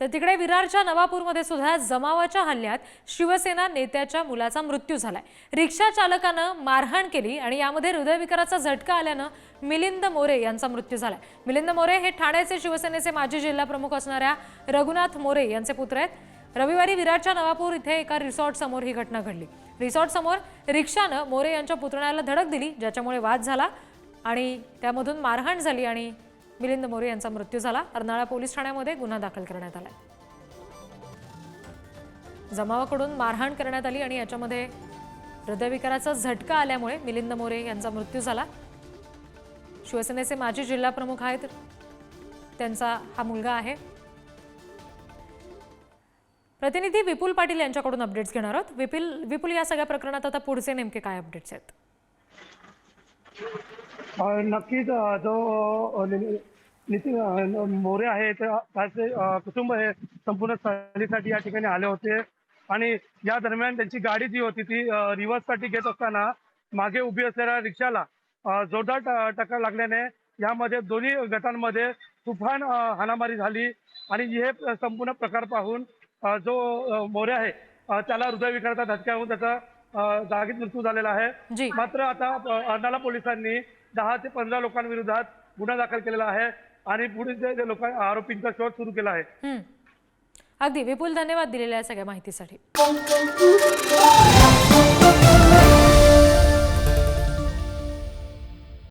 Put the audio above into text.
तर तिकडे विरारच्या नवापूरमध्ये सुद्धा जमावाच्या हल्ल्यात शिवसेना नेत्याच्या मुलाचा मृत्यू झालाय. रिक्षा चालकानं मारहाण केली आणि यामध्ये हृदयविकाराचा झटका आल्यानं मिलिंद मोरे यांचा मृत्यू झालाय. मिलिंद मोरे हे ठाण्याचे शिवसेनेचे माजी जिल्हा प्रमुख असणाऱ्या रघुनाथ मोरे यांचे पुत्र आहेत. रविवारी विरारच्या नवापूर इथे एका रिसॉर्ट समोर ही घटना घडली. रिसॉर्ट समोर रिक्षानं मोरे यांच्या पुतण्याला धडक दिली ज्याच्यामुळे वाद झाला आणि त्यामधून मारहाण झाली आणि मिलिंद मोरे यांचा मृत्यू झाला. अर्नाळा पोलीस ठाण्यामध्ये गुन्हा दाखल करण्यात आला. जमावाकडून मारहाण करण्यात आली आणि याच्यामध्ये हृदयविकाराचा झटका आल्यामुळे मिलिंद मोरे यांचा मृत्यू झाला. शिवसेनेचे माजी जिल्हा प्रमुख आहेत. त्यांचा हा मुलगा आहे. प्रतिनिधी विपुल पाटील यांच्याकडून अपडेट्स घेणार आहोत. विपुल विपुल या सगळ्या प्रकरणात आता पुढचे नेमके काय अपडेट्स आहेत? नक्कीच जो नितीन मोरे आहे ते- त्याचे कुटुंब हे संपूर्ण सहलीसाठी या ठिकाणी आले होते. आणि या दरम्यान त्यांची गाडी जी होती ती रिव्हर्ससाठी घेत असताना मागे उभी असलेल्या रिक्षाला जोरदार टक्कर लागल्याने यामध्ये दोन्ही गटांमध्ये तुफान हाणामारी झाली. आणि हे संपूर्ण प्रकार पाहून जो मोरे आहे त्याला हृदयविकाराचा धक्का होऊन त्याचा जागीच मृत्यू झालेला आहे. मात्र आता अ, अर्नाळा पोलिसांनी दहा ते पंधरा लोकांविरोधात गुन्हा दाखल केलेला आहे आणि पुढील लोक आरोपींचा शोध सुरू केला आहे. अगदी विपुल धन्यवाद दिलेल्या सगळ्या माहितीसाठी.